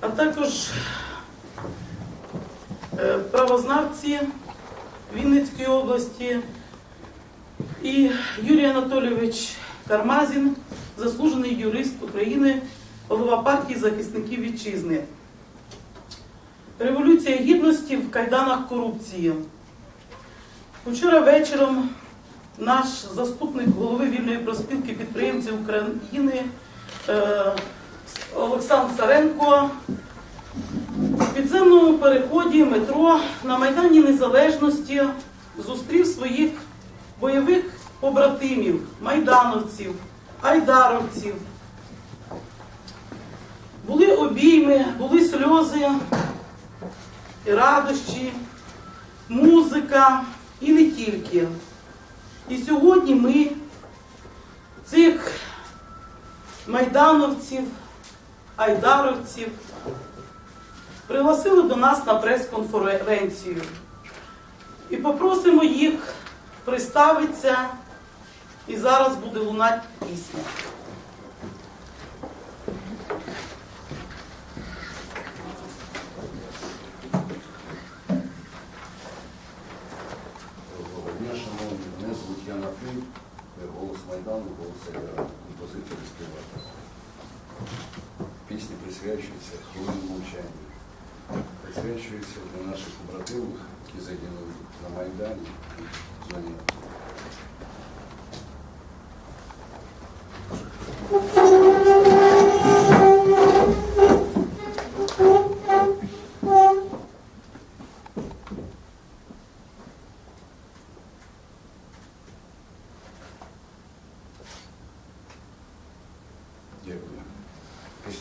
а також е, правознавці Вінницької області і Юрій Анатолійович Кармазін, заслужений юрист України, голова партії захисників вітчизни. Революція гідності в кайданах корупції. Вчора вечором наш заступник голови вільної проспілки підприємців України е, Олександр Царенко в підземному переході метро на Майдані Незалежності зустрів своїх бойових побратимів, майдановців, айдаровців. Були обійми, були сльози, і радощі, музика і не тільки. І сьогодні ми цих майдановців, айдаровців пригласили до нас на прес-конференцію і попросимо їх представитися, і зараз буде лунати пісня. Мене звуть Яна Плюй, голос Майдану, голос композитор і співак. Пісні присвячуються хвилин мовчання. Присвячуються для наших побратимів, які загинули на Майдані і в зоні.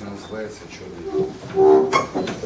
Називається Чорний.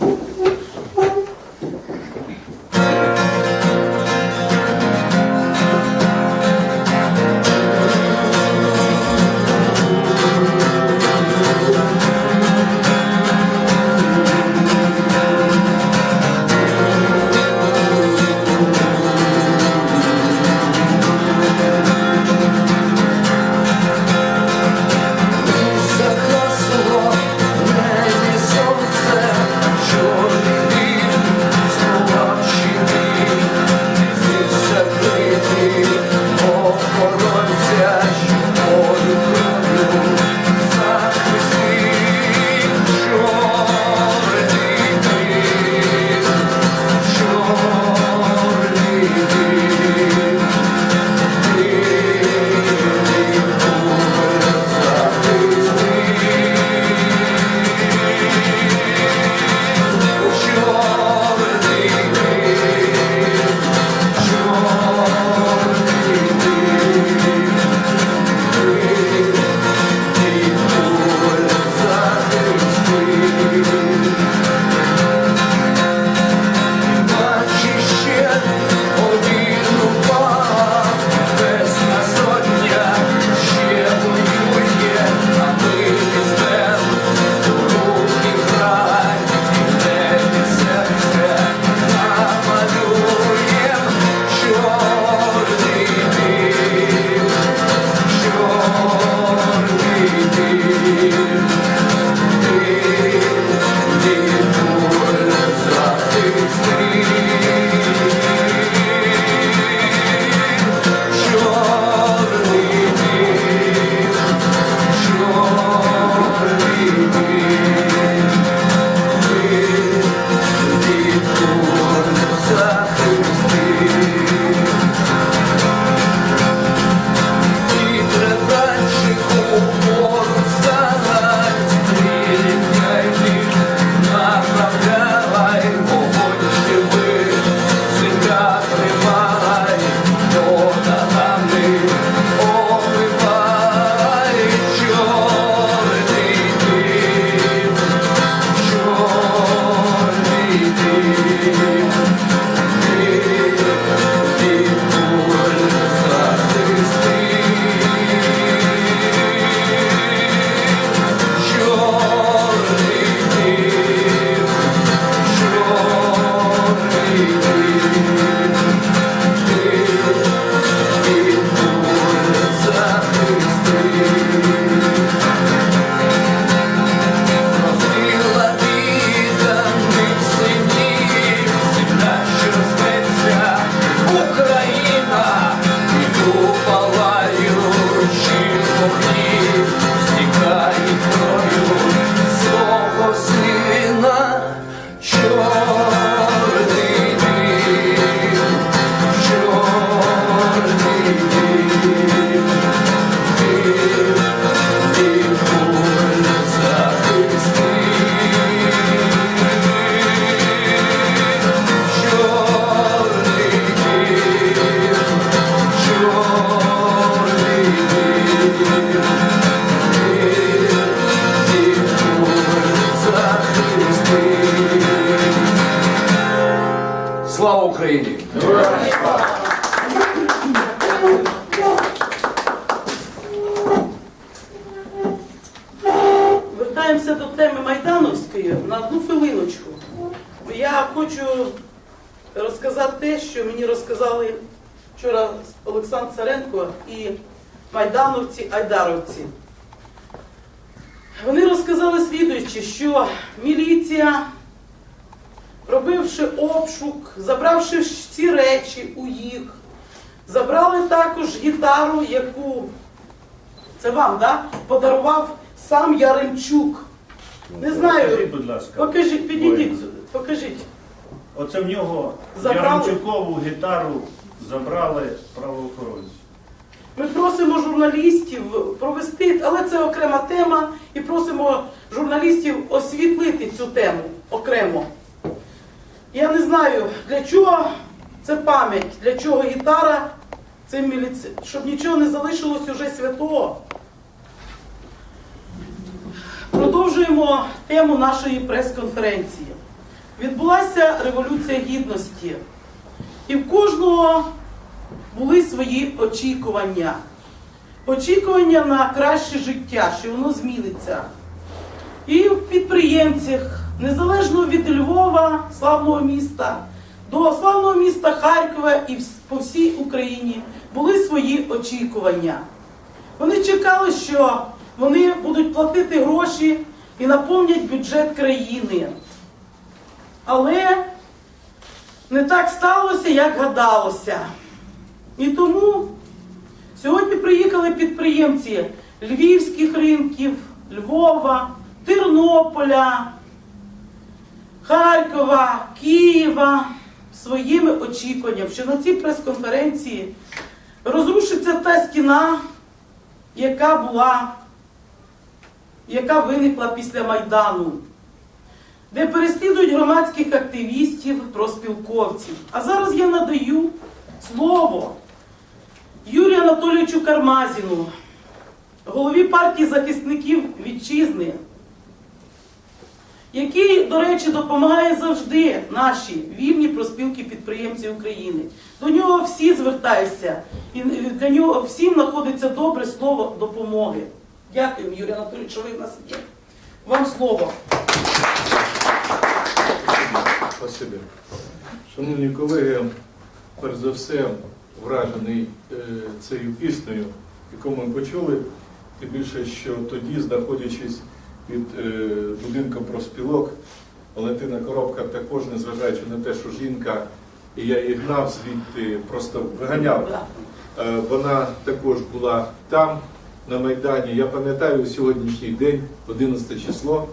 Айдаровці. Вони розказали слідуючи, що міліція, робивши обшук, забравши всі речі у їх, забрали також гітару, яку це вам, да? Подарував сам Яремчук. Не знаю. Покажіть, будь ласка. Покажіть, підійдіть, сюди, покажіть. Оце в нього Забрали? Яремчукову гітару забрали правоохоронці. Ми просимо журналістів провести, але це окрема тема, і просимо журналістів освітлити цю тему окремо. Я не знаю, для чого це пам'ять, для чого гітара цим міліці... щоб нічого не залишилось уже святого. Продовжуємо тему нашої прес-конференції. Відбулася Революція Гідності. І в кожного були свої очікування. Очікування на краще життя, що воно зміниться. І в підприємцях, незалежно від Львова, славного міста, до славного міста Харкова і по всій Україні були свої очікування. Вони чекали, що вони будуть платити гроші і наповнять бюджет країни. Але не так сталося, як гадалося. І тому сьогодні приїхали підприємці львівських ринків, Львова, Тернополя, Харкова, Києва своїми очікуванням, що на цій прес-конференції розрушиться та стіна, яка була, яка виникла після Майдану де переслідують громадських активістів, проспілковців. А зараз я надаю слово Юрію Анатолійовичу Кармазіну, голові партії захисників вітчизни, який, до речі, допомагає завжди нашій вільні проспілки підприємців України. До нього всі звертаються, і для нього всім знаходиться добре слово допомоги. Дякую, Юрій Анатолійович, що ви в нас є. Вам слово. Спасибі. Шановні колеги, перш за все вражений е, цією піснею, яку ми почули, тим більше, що тоді, знаходячись під е, будинком профспілок, Валентина Коробка також, незважаючи на те, що жінка, і я її гнав звідти, просто виганяв. Е, Вона також була там, на Майдані. Я пам'ятаю сьогоднішній день, 11 число,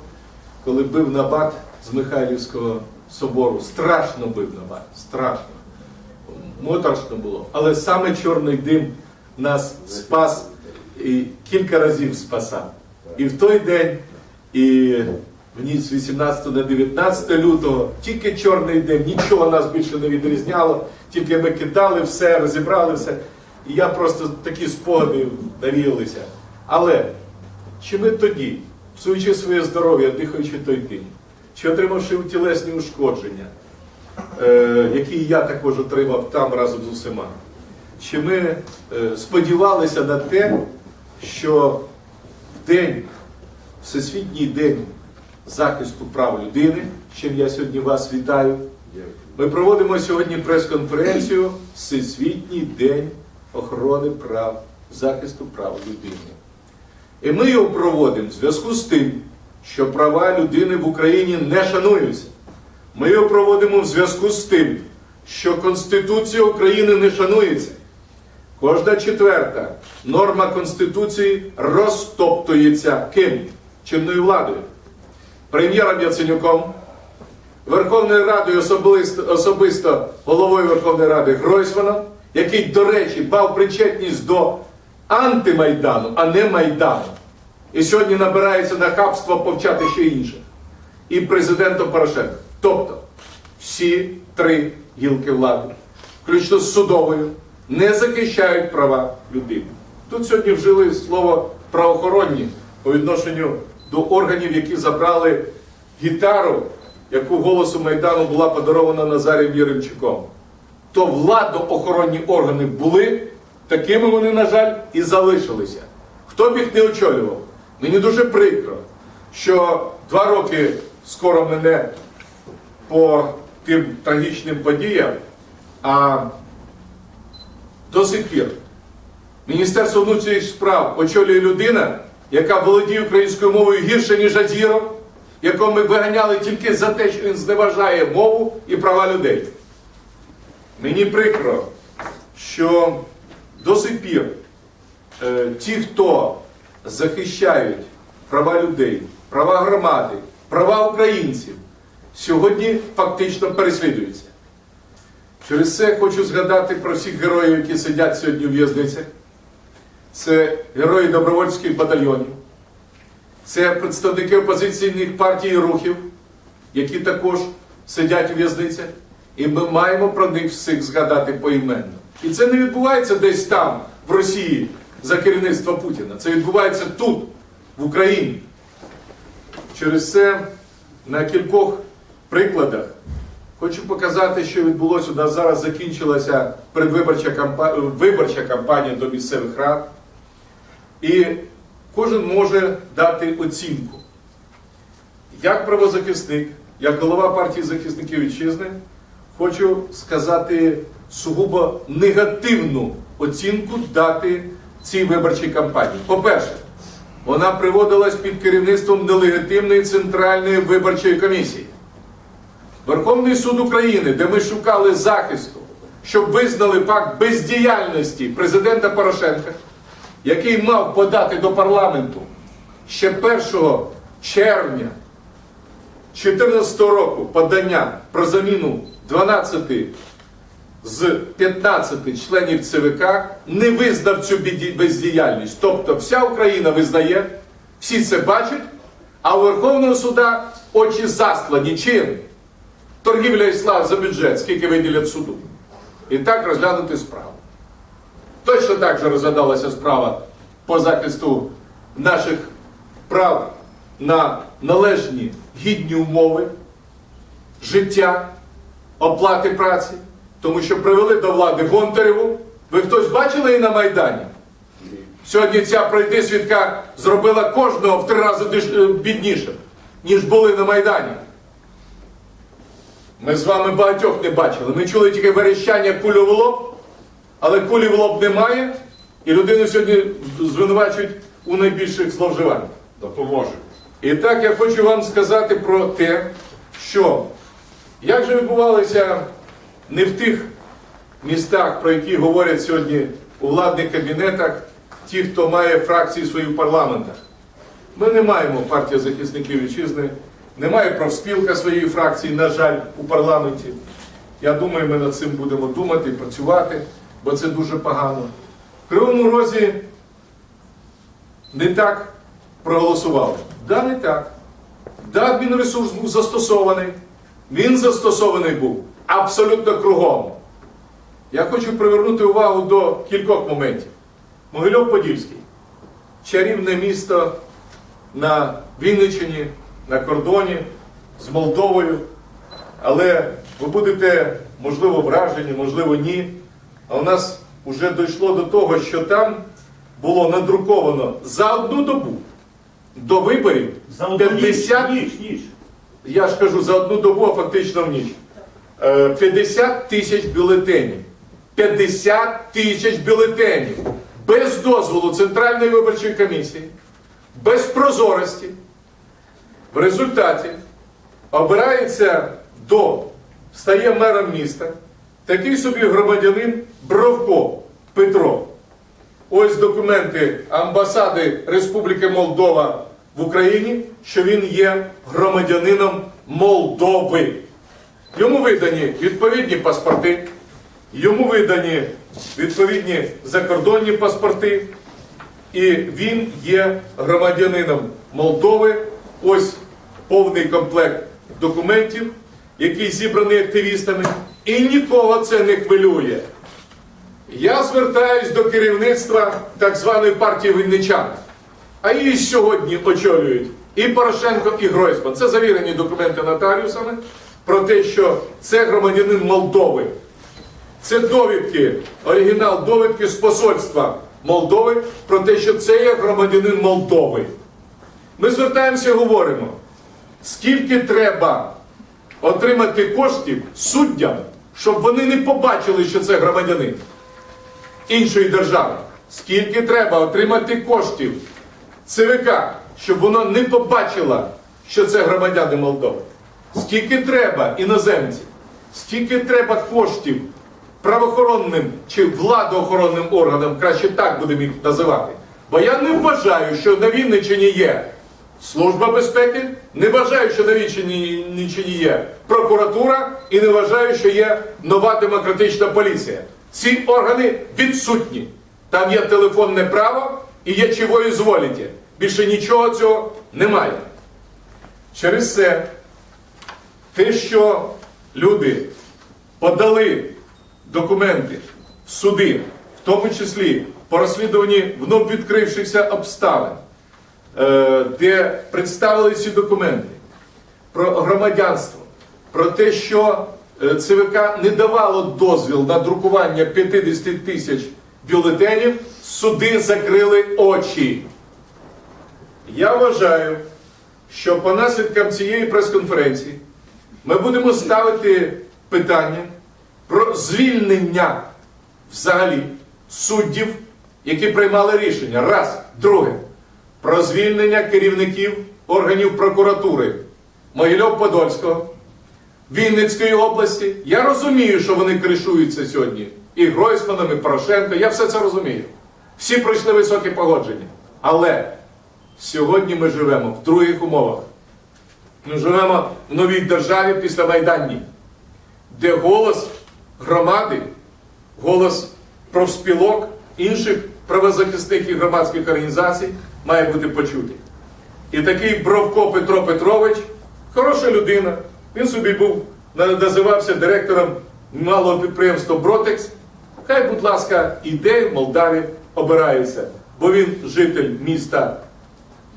коли бив набат з Михайлівського собору. Страшно бив набат, страшно. Моторошно було. Але саме чорний дим нас спас і кілька разів спасав. І в той день, і в ніч з 18 на 19 лютого, тільки чорний дим, нічого нас більше не відрізняло, тільки ми кидали все, розібрали все. І я просто такі спогади навіялися. Але чи ми тоді, псуючи своє здоров'я, дихаючи той дим, чи отримавши тілесні ушкодження, е, які я також отримав там разом з усіма, чи ми е, сподівалися на те, що в день, Всесвітній день захисту прав людини, чим я сьогодні вас вітаю, ми проводимо сьогодні прес-конференцію Всесвітній день охорони прав, захисту прав людини. І ми його проводимо в зв'язку з тим, що права людини в Україні не шануються. Ми його проводимо в зв'язку з тим, що Конституція України не шанується. Кожна четверта норма Конституції розтоптується ким? Чинною владою. Прем'єром Яценюком, Верховною Радою особисто, особисто головою Верховної Ради Гройсманом, який, до речі, мав причетність до антимайдану, а не Майдану. І сьогодні набирається нахабство повчати ще інших. І президентом Порошенка. Тобто всі три гілки влади, включно з судовою, не захищають права людини. Тут сьогодні вжили слово правоохоронні по відношенню до органів, які забрали гітару, яку голосу Майдану була подарована Назарієм Єремчуком. то владоохоронні органи були, такими вони, на жаль, і залишилися. Хто б їх не очолював? Мені дуже прикро, що два роки скоро мене по тим трагічним подіям, а до сих пір Міністерство внутрішніх справ очолює людина, яка володіє українською мовою гірше, ніж Азіров, якого ми виганяли тільки за те, що він зневажає мову і права людей. Мені прикро, що до сих пір е, ті, хто захищають права людей, права громади, права українців, сьогодні фактично переслідуються. Через це хочу згадати про всіх героїв, які сидять сьогодні у в'язницях. Це герої добровольських батальйонів, це представники опозиційних партій і рухів, які також сидять у в'язницях. І ми маємо про них всіх згадати поіменно. І це не відбувається десь там, в Росії, за керівництва Путіна. Це відбувається тут, в Україні. Через це на кількох прикладах хочу показати, що відбулося. У нас зараз закінчилася предвиборча кампанія, виборча кампанія до місцевих рад. І кожен може дати оцінку. Як правозахисник, як голова партії захисників вітчизни, хочу сказати сугубо негативну оцінку дати цій виборчій кампанії. По-перше, вона приводилась під керівництвом нелегітимної центральної виборчої комісії. Верховний суд України, де ми шукали захисту, щоб визнали факт бездіяльності президента Порошенка, який мав подати до парламенту ще 1 червня 2014 року подання про заміну 12 з 15 членів ЦВК, не визнав цю бездіяльність. Тобто вся Україна визнає, всі це бачать, а у Верховного суда очі заслані чим? Торгівля слава за бюджет, скільки виділять суду. І так розглянути справу. Точно так же розглядалася справа по захисту наших прав на належні гідні умови життя, оплати праці, тому що привели до влади Гонтареву. Ви хтось бачили її на Майдані? Сьогодні ця пройди свідка зробила кожного в три рази е, біднішим, ніж були на Майдані. Ми з вами багатьох не бачили. Ми чули тільки верещання кулю в лоб, але кулі в лоб немає, і людину сьогодні звинувачують у найбільших зловживаннях. Допоможе. І так я хочу вам сказати про те, що як же відбувалося не в тих містах, про які говорять сьогодні у владних кабінетах ті, хто має фракції свої в парламентах. Ми не маємо партія захисників вітчизни, немає профспілка своєї фракції, на жаль, у парламенті. Я думаю, ми над цим будемо думати, і працювати, бо це дуже погано. В Кривому Розі не так проголосували. Да, не так. Да, адмінресурс був застосований. Він застосований був абсолютно кругом. Я хочу привернути увагу до кількох моментів. Могильов-Подільський. Чарівне місто на Вінниччині, на кордоні з Молдовою. Але ви будете, можливо, вражені, можливо, ні. А у нас вже дійшло до того, що там було надруковано за одну добу до виборів За 50 ніч, ніч, ніч. я ж кажу, за одну добу, а фактично в ніч. Е, 50 тисяч бюлетенів. 50 тисяч бюлетенів. Без дозволу Центральної виборчої комісії, без прозорості. В результаті обирається до, стає мером міста, такий собі громадянин Бровко Петро. Ось документи амбасади Республіки Молдова в Україні, що він є громадянином Молдови. Йому видані відповідні паспорти, йому видані відповідні закордонні паспорти, і він є громадянином Молдови. Ось повний комплект документів, який зібраний активістами, і нікого це не хвилює. Я звертаюсь до керівництва так званої партії Вінничан. А її сьогодні очолюють і Порошенко, і Гройсман. Це завірені документи нотаріусами про те, що це громадянин Молдови. Це довідки, оригінал довідки з посольства Молдови про те, що це є громадянин Молдови. Ми звертаємося і говоримо, скільки треба отримати коштів суддям, щоб вони не побачили, що це громадянин іншої держави. Скільки треба отримати коштів ЦВК, щоб воно не побачило, що це громадяни Молдови. Скільки треба іноземців, скільки треба коштів правоохоронним чи владоохоронним органам, краще так будемо їх називати. Бо я не вважаю, що на Вінниччині є Служба безпеки, не вважаю, що на Вінниччині є прокуратура і не вважаю, що є нова демократична поліція. Ці органи відсутні. Там є телефонне право і є чого і зволіте. Більше нічого цього немає. Через це те, що люди подали документи в суди, в тому числі по розслідуванні вновь відкрившихся обставин, де представили ці документи про громадянство, про те, що е, ЦВК не давало дозвіл на друкування 50 тисяч бюлетенів, суди закрили очі. Я вважаю, що по наслідкам цієї прес-конференції ми будемо ставити питання про звільнення взагалі суддів, які приймали рішення. Раз. Друге. Про звільнення керівників органів прокуратури Могильов-Подольського, Вінницької області. Я розумію, що вони кришуються сьогодні. І Гройсманом, і Порошенко. Я все це розумію. Всі пройшли високі погодження. Але сьогодні ми живемо в других умовах. Ми живемо в новій державі після Майданні, де голос громади, голос профспілок, інших правозахисних і громадських організацій має бути почутий. І такий Бровко Петро Петрович, хороша людина, він собі був, називався директором малого підприємства Бротекс. Хай, будь ласка, іде в Молдаві обирається, бо він житель міста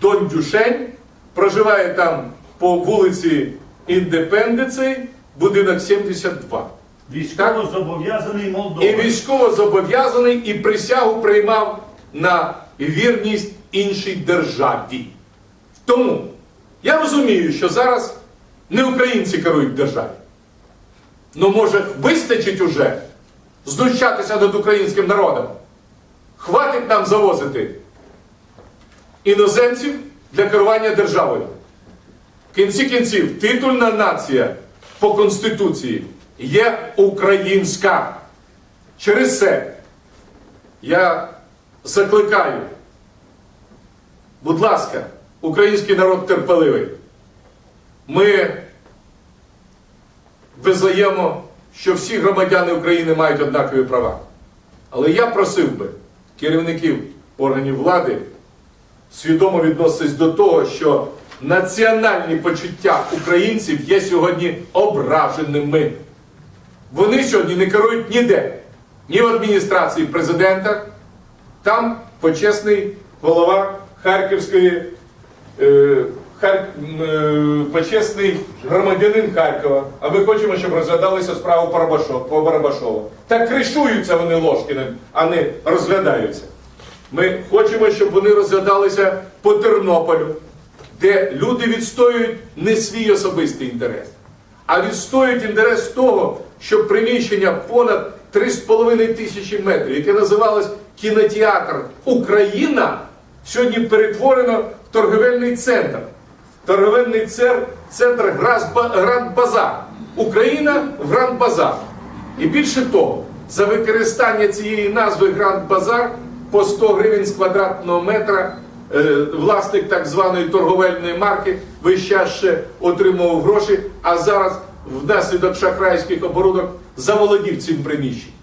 Дондюшень, проживає там по вулиці Індепенденції, будинок 72. Військово зобов'язаний І військово зобов'язаний і присягу приймав на вірність іншій державі. Тому я розумію, що зараз не українці керують державі. Ну, може, вистачить уже знущатися над українським народом. Хватить нам завозити іноземців для керування державою. В кінці кінців, титульна нація по Конституції є українська. Через це я закликаю, будь ласка, український народ терпеливий. Ми визнаємо, що всі громадяни України мають однакові права. Але я просив би керівників органів влади свідомо відноситись до того, що національні почуття українців є сьогодні ображеними. Вони сьогодні не керують ніде, ні в адміністрації президента, там почесний голова Харківської, е, Хар, е, почесний громадянин Харкова. А ми хочемо, щоб розглядалися справи по Барабашо- по Барабашову. Так кришуються вони Ложкіним, а не розглядаються. Ми хочемо, щоб вони розглядалися по Тернополю, де люди відстоюють не свій особистий інтерес, а відстоюють інтерес того, щоб приміщення понад 3,5 тисячі метрів, яке називалось кінотеатр Україна, сьогодні перетворено в торговельний центр. Торговельний центр Гранд Базар. Україна в Гранд Базар. І більше того, за використання цієї назви Гранд Базар по 100 гривень з квадратного метра е, власник так званої торговельної марки весь час ще отримував гроші, а зараз внаслідок шахрайських оборудок заволодів цим приміщенням.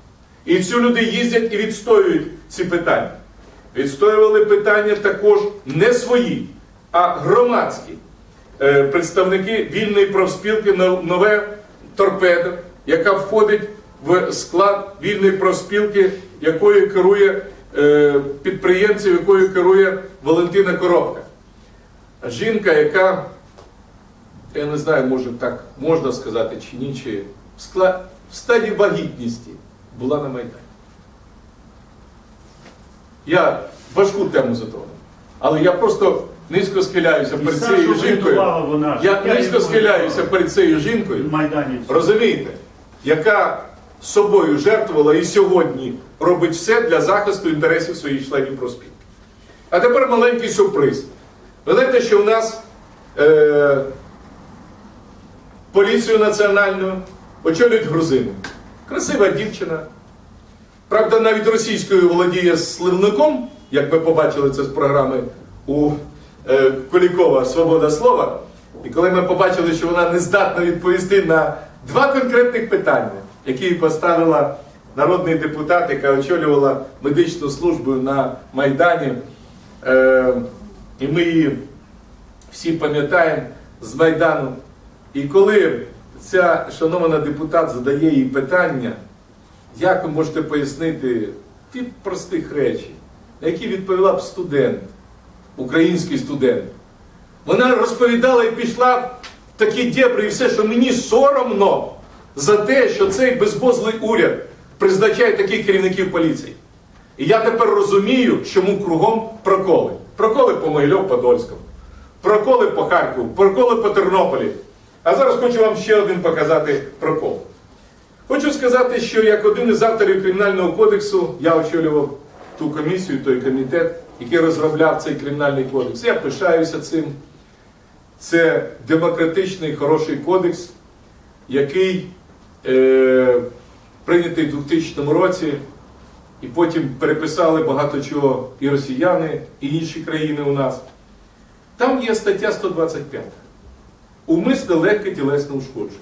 І ці люди їздять і відстоюють ці питання. Відстоювали питання також не свої, а громадські. Е, Представники вільної профспілки нове торпедо, яка входить в склад вільної профспілки, якою керує е, підприємців, якою керує Валентина Коробка. Жінка, яка, я не знаю, може так можна сказати чи ні, чи в, скла- в стадії вагітності була на Майдані. Я важку тему затронув. Але я просто низько схиляюся І перед цією жінкою. вона. Я низько схиляюся перед цією жінкою. в Майдані. Розумієте, яка собою жертвувала і сьогодні робить все для захисту інтересів своїх членів профспілки. А тепер маленький сюрприз. Ви знаєте, що в нас е, поліцію національну очолюють грузини. Красива дівчина. Правда, навіть російською володіє сливником, як ми побачили це з програми у е, Кулікова Свобода слова. І коли ми побачили, що вона не здатна відповісти на два конкретних питання, які поставила народний депутат, яка очолювала медичну службу на Майдані, е, і ми її всі пам'ятаємо з Майдану. І коли ця шанована депутат задає їй питання, як ви можете пояснити ті простих речі, на які відповіла б студент, український студент? Вона розповідала і пішла в такі дєбри і все, що мені соромно за те, що цей безбозлий уряд призначає таких керівників поліції. І я тепер розумію, чому кругом проколи. Проколи по Могильов-Подольському, проколи по Харкову, проколи по Тернополі. А зараз хочу вам ще один показати прокол. Хочу сказати, що як один із авторів Кримінального кодексу я очолював ту комісію, той комітет, який розробляв цей кримінальний кодекс. Я пишаюся цим. Це демократичний хороший кодекс, який е, прийнятий у 2000 році, і потім переписали багато чого і росіяни, і інші країни у нас. Там є стаття 125. Умисне легке тілесне ушкодження.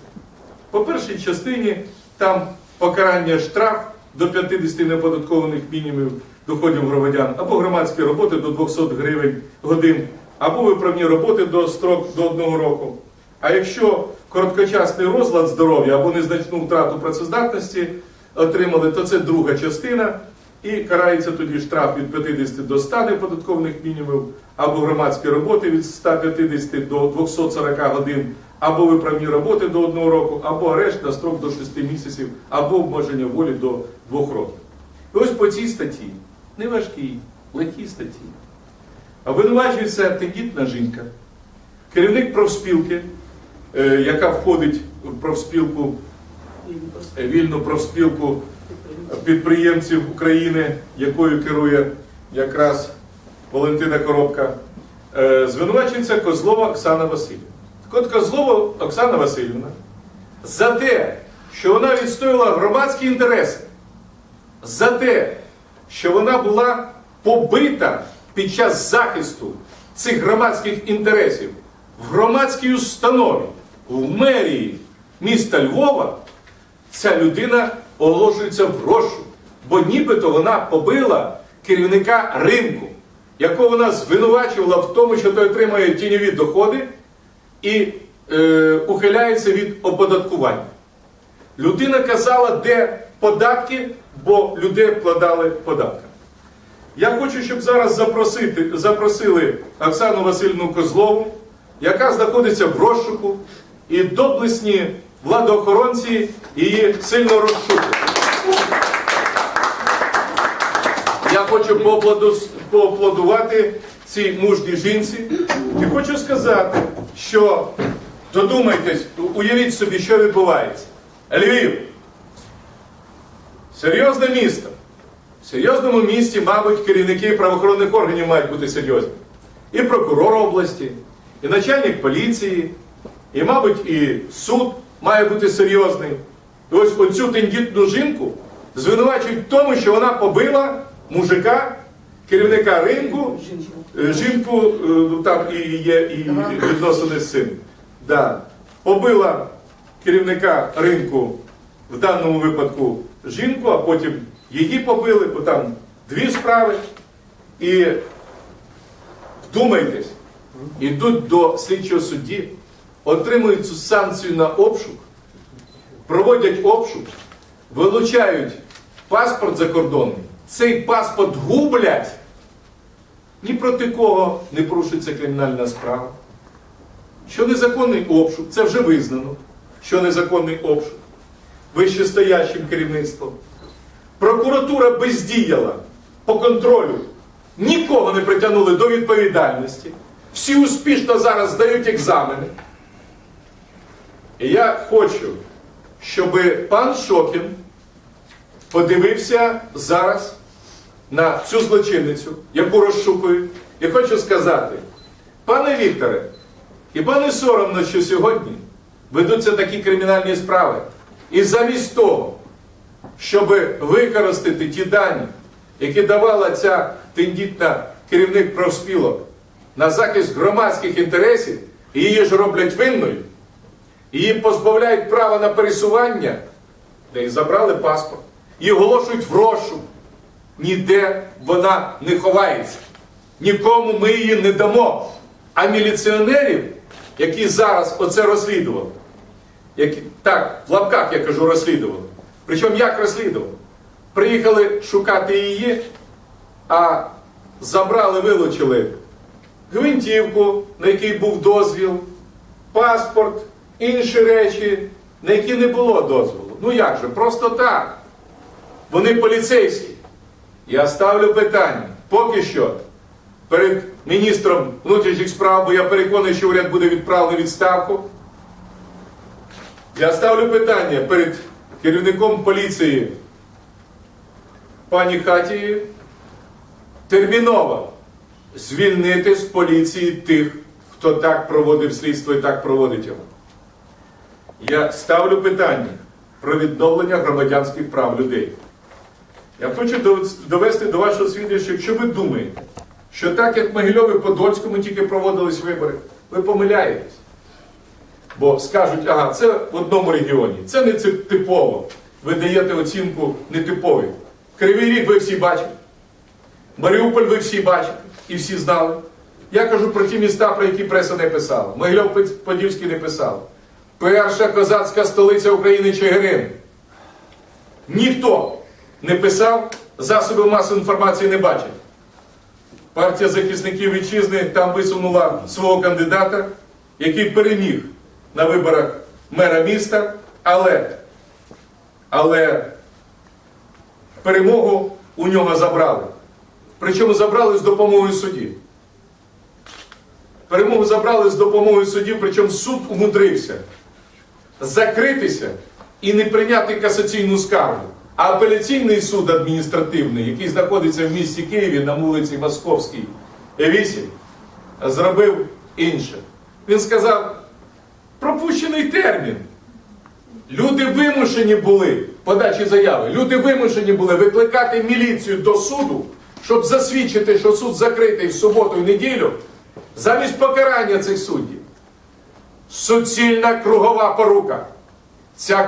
По першій частині там покарання штраф до 50 неоподаткованих мінімумів доходів громадян, або громадські роботи до 200 гривень годин, або виправні роботи до строк до одного року. А якщо короткочасний розлад здоров'я або незначну втрату працездатності отримали, то це друга частина. І карається тоді штраф від 50 до 100 неоподаткованих мінімумів, або громадські роботи від 150 до 240 годин, або виправні роботи до 1 року, або арешт на строк до 6 місяців, або обмеження волі до 2 років. І ось по цій статті, не важкій, легкій статті, обвинувачується тендітна жінка, керівник профспілки, е, яка входить в профспілку, вільну профспілку підприємців України, якою керує якраз Валентина Коробка, е, звинувачується Козлова Оксана Васильівна. Так от Козлова Оксана Васильівна за те, що вона відстояла громадські інтереси, за те, що вона була побита під час захисту цих громадських інтересів в громадській установі, в мерії міста Львова, ця людина оголошується в розшук, бо нібито вона побила керівника ринку, якого вона звинувачувала в тому, що той отримує тіньові доходи і е, ухиляється від оподаткування. Людина казала, де податки, бо людей вкладали податки. Я хочу, щоб зараз запросити, запросили Оксану Васильівну Козлову, яка знаходиться в розшуку, і доблесні владоохоронці її сильно розшукують. Я хочу поаплодувати цій мужній жінці і хочу сказати, що додумайтесь, уявіть собі, що відбувається. Львів. Серйозне місто. В серйозному місті, мабуть, керівники правоохоронних органів мають бути серйозні. І прокурор області, і начальник поліції, і, мабуть, і суд має бути серйозний. І ось оцю тендітну жінку звинувачують в тому, що вона побила мужика, керівника ринку, е, жінку, е, ну, там і є і відносини з цим. Да. Побила керівника ринку, в даному випадку жінку, а потім її побили, бо там дві справи. І вдумайтесь, ідуть до слідчого судді, отримують цю санкцію на обшук, проводять обшук, вилучають паспорт закордонний, цей паспорт гублять. Ні проти кого не порушується кримінальна справа. Що незаконний обшук, це вже визнано, що незаконний обшук вищестоящим керівництвом. Прокуратура бездіяла по контролю. Нікого не притягнули до відповідальності. Всі успішно зараз здають екзамени. І я хочу, щоб пан Шокін подивився зараз на цю злочинницю, яку розшукують. І хочу сказати, пане Вікторе, хіба не соромно, що сьогодні ведуться такі кримінальні справи? І замість того, щоб використати ті дані, які давала ця тендітна керівник профспілок на захист громадських інтересів, її ж роблять винною, її позбавляють права на пересування, де й забрали паспорт, і оголошують в розшук. Ніде вона не ховається. Нікому ми її не дамо. А міліціонерів, які зараз оце розслідували, які, так, в лапках я кажу, розслідували. Причому як розслідували? Приїхали шукати її, а забрали, вилучили гвинтівку, на якій був дозвіл, паспорт, інші речі, на які не було дозволу. Ну як же, просто так. Вони поліцейські. Я ставлю питання. Поки що перед міністром внутрішніх справ, бо я переконаний, що уряд буде відправлений відставку. Я ставлю питання перед керівником поліції пані Хатією терміново звільнити з поліції тих, хто так проводив слідство і так проводить його. Я ставлю питання про відновлення громадянських прав людей. Я хочу довести до вашого свідчення, що якщо ви думаєте, що так як в Могильові Подольському тільки проводились вибори, ви помиляєтесь. Бо скажуть, ага, це в одному регіоні, це не типово. Ви даєте оцінку нетиповій. Кривий ріг ви всі бачите. Маріуполь ви всі бачите і всі знали. Я кажу про ті міста, про які преса не писала. Могильов Подільський не писав. Перша козацька столиця України Чигирин. Ніхто не писав, засоби масової інформації не бачать. Партія захисників вітчизни там висунула свого кандидата, який переміг на виборах мера міста, але, але перемогу у нього забрали. Причому забрали з допомогою судів. Перемогу забрали з допомогою судів, причому суд умудрився закритися і не прийняти касаційну скаргу. А апеляційний суд адміністративний, який знаходиться в місті Києві на вулиці Московській 8, зробив інше. Він сказав, пропущений термін. Люди вимушені були, подачі заяви, люди вимушені були викликати міліцію до суду, щоб засвідчити, що суд закритий в суботу і неділю, замість покарання цих суддів. Суцільна кругова порука. Ця